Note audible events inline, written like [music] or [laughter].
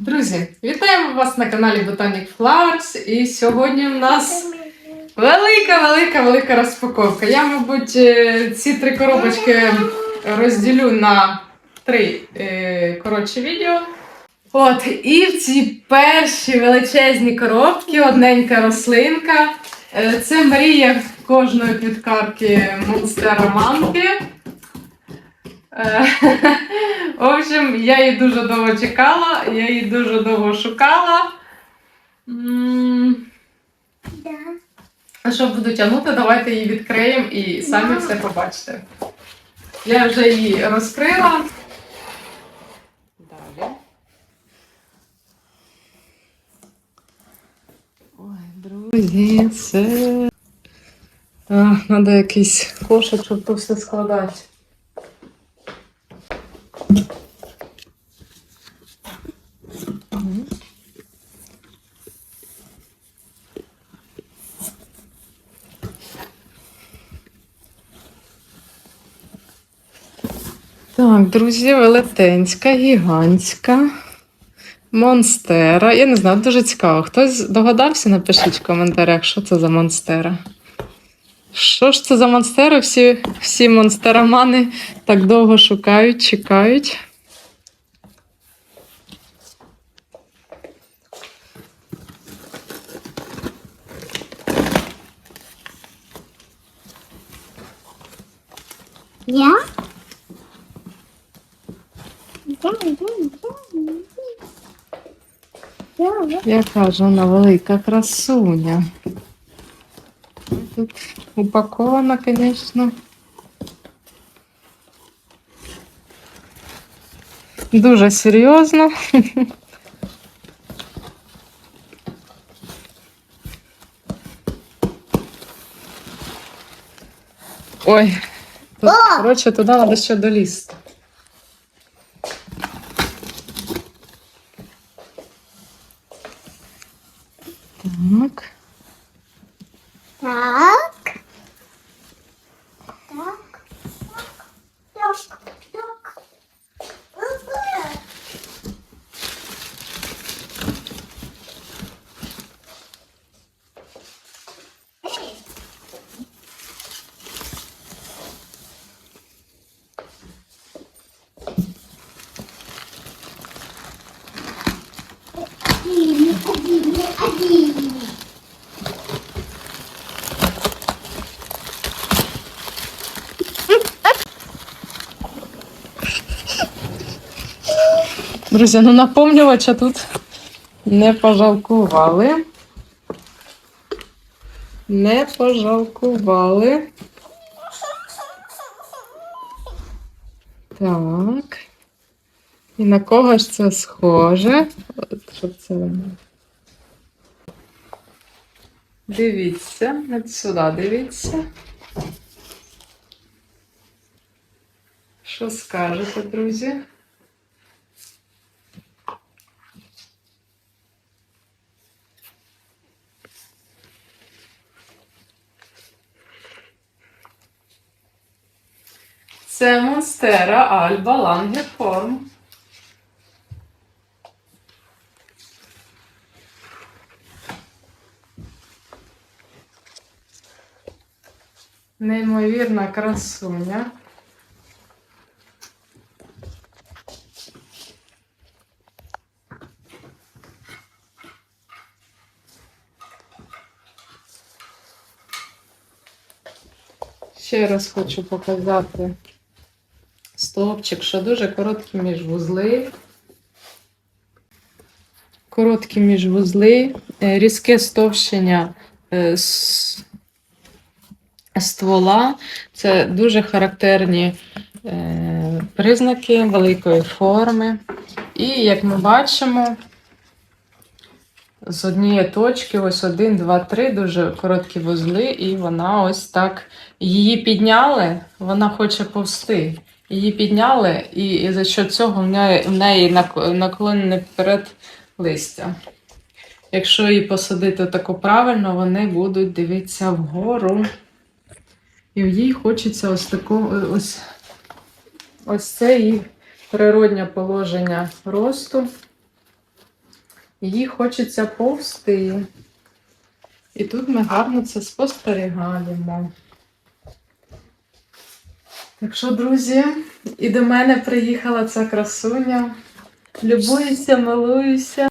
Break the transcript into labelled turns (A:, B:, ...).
A: Друзі, вітаємо вас на каналі Botanic Flowers. І сьогодні в нас велика, велика, велика розпаковка. Я, мабуть, е, ці три коробочки розділю на три е, коротші відео. От, і в ці перші величезні коробки, одненька рослинка. Е, Це мрія кожної квіткарки Монстера Манки. Е, [laughs] В общем, я її дуже довго чекала, я її дуже довго шукала. А що буду тягнути, давайте її відкриємо і самі все побачите. Я вже її розкрила. Далі. Ой, друзі, це. Треба якийсь кошик, щоб то все складати. Так, друзі, велетенська, гігантська, монстера. Я не знаю, дуже цікаво. Хтось догадався, напишіть в коментарях, що це за монстера. Що ж це за монстери? Всі, всі монстеромани так довго шукають, чекають.
B: Я? Я.
A: Яка ж вона велика красуня. Тут упакована, звісно. Дуже серйозно. Ой, коротше, туди треба ще долізти. Так.
B: Так. Так. Так. Так. Так. Один, один, один.
A: Друзі, ну наповнювача тут не пожалкували. Не пожалкували. Так. І на кого ж це схоже? От, щоб це воно. Дивіться, от сюди дивіться. Що скажете, друзі? Це Монстера Альба Лангерформ. Неймовірна красуня. Ще раз хочу показати стовпчик, що дуже короткі міжвузли. Короткі міжвузли, е, різке стовщення е, ствола. Це дуже характерні е, признаки великої форми. І як ми бачимо, з однієї точки, ось один, два, три, дуже короткі вузли, і вона ось так її підняли, вона хоче повсти. Її підняли, і, і за що цього в неї, в неї наклонене вперед листя. Якщо її посадити тако правильно, вони будуть дивитися вгору. І в їй хочеться ось такого, ось, ось це її природнє положення росту. їй хочеться повсти. І тут ми гарно це спостерігаємо. Так що, друзі, і до мене приїхала ця красуня. Любуюся, милуюся.